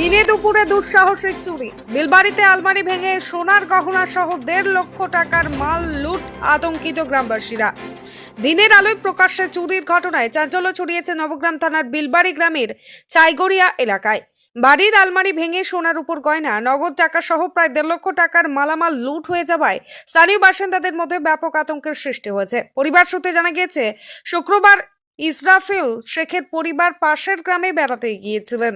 দিনে দুপুরে দুঃসাহসিক চুরি। বিলবাড়িতে আলমারি ভেঙে সোনার গহনা সহ দেড় লক্ষ টাকার মাল লুট আতঙ্কিত গ্রামবাসীরা। দিনের আলোয় প্রকাশ্যে চুরির ঘটনায় চাঞ্চল্য ছড়িয়েছে নবগ্রাম থানার বিলবাড়ি গ্রামের চাইগড়িয়া এলাকায়। বাড়ির আলমারি ভেঙে সোনার উপর গয়না, নগদ টাকা সহ প্রায় দেড় লক্ষ টাকার মালামাল লুট হয়ে যাওয়ায় স্থানীয় বাসিন্দাদের মধ্যে ব্যাপক আতঙ্কের সৃষ্টি হয়েছে। পরিবার সূত্রে জানা গিয়েছে, শুক্রবার ইসরাফিল শেখের পরিবার পাশের গ্রামে বেড়াতে গিয়েছিলেন।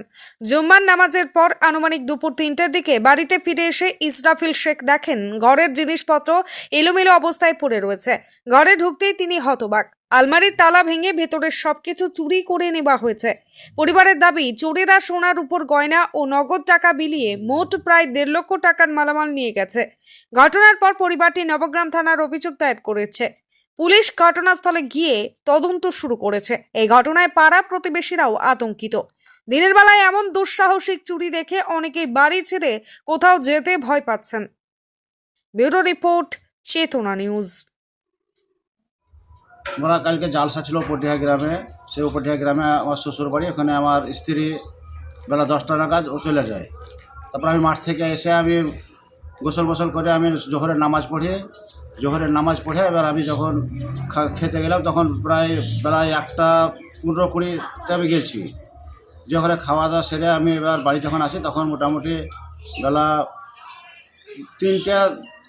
জুম্মার নামাজের পর আনুমানিক দুপুর তিনটের দিকে বাড়িতে ফিরে এসে ইসরাফিল শেখ দেখেন, ঘরের জিনিসপত্র এলোমেলো অবস্থায় পড়ে রয়েছে। ঘরে ঢুকতেই তিনি হতবাক। আলমারির তালা ভেঙে ভেতরের সবকিছু চুরি করে নেওয়া হয়েছে। পরিবারের দাবি, চোরেরা সোনার উপর গয়না ও নগদ টাকা বিলিয়ে মোট প্রায় দেড় লক্ষ টাকার মালামাল নিয়ে গেছে। ঘটনার পর পরিবারটি নবগ্রাম থানার অভিযোগ দায়ের করেছে। পুলিশ ঘটনাস্থলে গিয়ে তদন্ত শুরু করেছে। এই ঘটনায় পাড়া প্রতিবেশীরাও আতঙ্কিত। দিনের বেলায় এমন দুঃসাহসিক চুরি দেখে অনেকেই বাড়ি ছেড়ে কোথাও যেতে ভয় পাচ্ছেন। Bureau report, Chetana news. আমরা কালকে জালসা ছিল পটিয়া গ্রামে। সেই পটিয়া গ্রামে আমার শ্বশুর বাড়ি ওখানে আমার স্ত্রী বেলা দশটা নাগাদ ও চলে যায়। তারপর আমি মাঠ থেকে এসে আমি গোসল গোসল করে আমি জোহরের নামাজ পড়ি। জোহরের নামাজ পড়ে, এবার আমি যখন খেতে গেলাম, তখন প্রায় প্রায় একটা পনেরো কুড়িতে আমি গেছি। জোহরে খাওয়া দাওয়া সেরে আমি এবার বাড়ি যখন আসি, তখন মোটামুটি বেলা তিনটা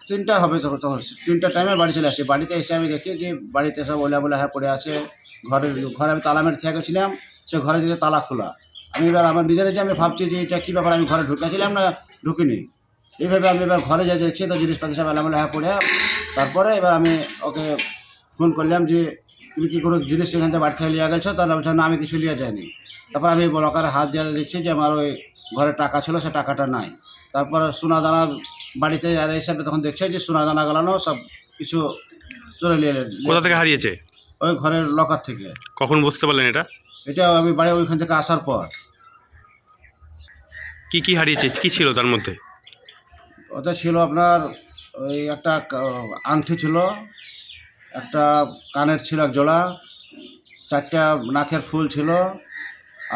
তিনটা হবে তখন তখন তিনটা টাইমে বাড়ি চলে আসি। বাড়িতে এসে আমি দেখি যে বাড়িতে সব ওলা বলে হ্যাঁ পড়ে আছে ঘরে ঘরে আমি তালা মেরে থেকে গেছিলাম, সে ঘরে দিকে তালা খোলা। আমি এবার, আমার নিজের যে আমি ভাবছি যে এটা কী ব্যাপার, আমি ঘরে ঢুকেছিলাম না, ঢুকিনি। এইভাবে আমি এবার ঘরে যা দেখছি তো জিনিসপাতি সব এলামেলা হ্যাঁ পড়ে তারপরে এবার আমি ওকে ফোন করলাম যে তুমি কি কোনো জিনিস সেখান থেকে বাড়ি থেকে নিয়ে গেছো? তাহলে বলছে না আমি কিছু নিয়ে যাইনি। তারপর আমি বলকারে হাত দিয়ে দেখছি যে আমার ওই ঘরে টাকা ছিল সে টাকাটা নাই। তারপর সোনা দানা বাড়িতে আর হিসাবে তখন দেখছে যে সোনা দানা গলানো সব কিছু চলে নিয়ে। কোথা থেকে হারিয়েছে? ওই ঘরের লকার থেকে। কখন বুঝতে পারলেন এটা? এটা আমি বাড়ি ওইখান থেকে আসার পর। কি কি হারিয়েছে? কি ছিল তার মধ্যে? ওটা ছিল আপনার ওই একটা আংটি ছিল একটা কানের ছিল এক জোড়া চারটা নাকের ফুল ছিল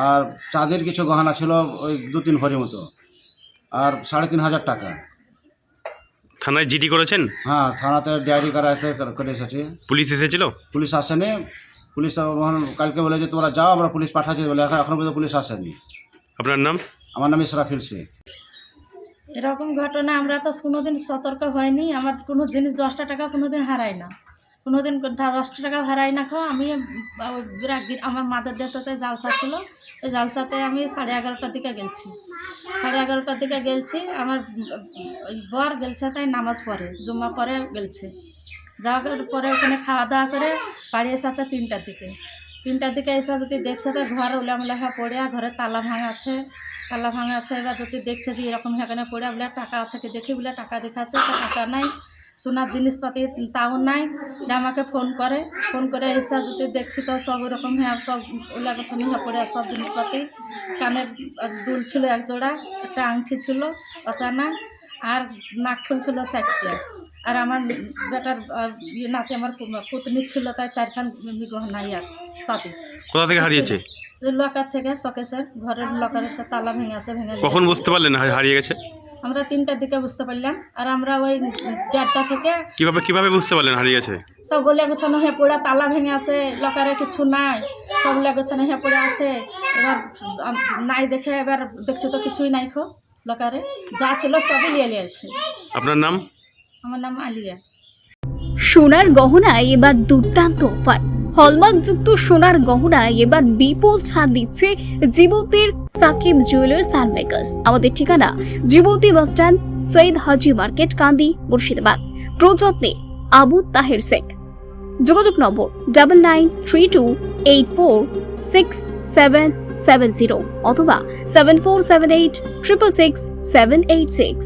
আর চাঁদের কিছু গহনা ছিল ওই দু তিন ভরি মতো আর সাড়ে তিন হাজার টাকা। থানায় জিডি করেছেন? হ্যাঁ থানাতে ডায়েরি করাতে করে এসেছি। পুলিশ এসেছিল? পুলিশ আসেনি। পুলিশ কালকে বলে যে তোমরা যাও আমরা পুলিশ পাঠাচ্ছি বলে এখন এখনও পর্যন্ত পুলিশ আসেনি। আপনার নাম? আমার নাম ইসরাফিল শেখ। এরকম ঘটনা আমরা তো কোনোদিন সতর্ক হয়নি। আমার কোনো জিনিস দশটা টাকা কোনোদিন হারাই না। কোনোদিন দশটা টাকা হারাই না খাও আমি আমার মাদারদের সাথে জালসা ছিল। ওই জালসাতে আমি সাড়ে এগারোটার দিকে গেছি সাড়ে এগারোটার দিকে গেছি আমার বর গেলছে, তাই নামাজ পড়ে, জুম্মা পরে গেলছে। যাওয়ার পরে ওখানে খাওয়া দাওয়া করে বাড়ি এসেছে তিনটার দিকে। তিনটার দিকে এসে যদি দেখছে তো ঘর উলামলাহা পড়িয়া ঘরে তালা ভাঙা আছে তালা ভাঙা আছে এবার যদি দেখছে যে এরকম এখানে পড়িয়া বলে টাকা আছে কি দেখি বলে টাকা দেখাচ্ছে তো টাকা নাই সোনার জিনিসপাতি তাও নাই আমাকে ফোন করে ফোন করে এসে যদি দেখছি তো সব ওরকম হ্যাঁ সব ওলা গছনি হয়ে পড়ে সব জিনিসপাতি আহ, দুল ছিল এক জোড়া একটা আংটি ছিল অচানা আর নাক ফুল ছিল চারটে আর আমার বেটার ইয়ে নাতি আমার পুতনি ছিল তাই চারখান গহনা ইয়া কোথা থেকে হারিয়েছে? লকার থেকে শকেসের ঘরের লকারের তো তালা ভেঙে আছে ভেঙে কখন বুঝতে পারলেন হারিয়ে গেছে? আমরা তিনটার দিকে বুঝতে পারলাম। আর আমরা ওই দেড়টা থেকে কীভাবে কীভাবে বুঝতে পারলেন হারিয়ে গেছে? সব গোলে গোছানো হয়ে পড়ে তালা ভেঙে আছে লকারে কিছু নাই। সব গোলে গোছানো হয়ে পড়ে আছে। এবার নাই দেখে এবার দেখছ তো কিছুই নাই খো লকারে যা ছিল সবই নিয়ে নিয়েছে। আপনার নাম? আমার নাম আলিয়া। সোনার গহনায় এবার দুর্দান্ত অফার। হলমার্কযুক্ত সোনার গহনায় এবার বিপুল ছাড় দিচ্ছে জীবন্তীর সাকিব জুয়েলার্স অ্যান্ড মেকার্স আমাদের ঠিকানা Jibanti bus stand Syed Haji market, Kandi, Murshidabad. প্রযত্নে Abu Taher Sheikh. যোগাযোগ number double nine three two eight four six seven seven zero অথবা seven four seven eight triple six seven eight six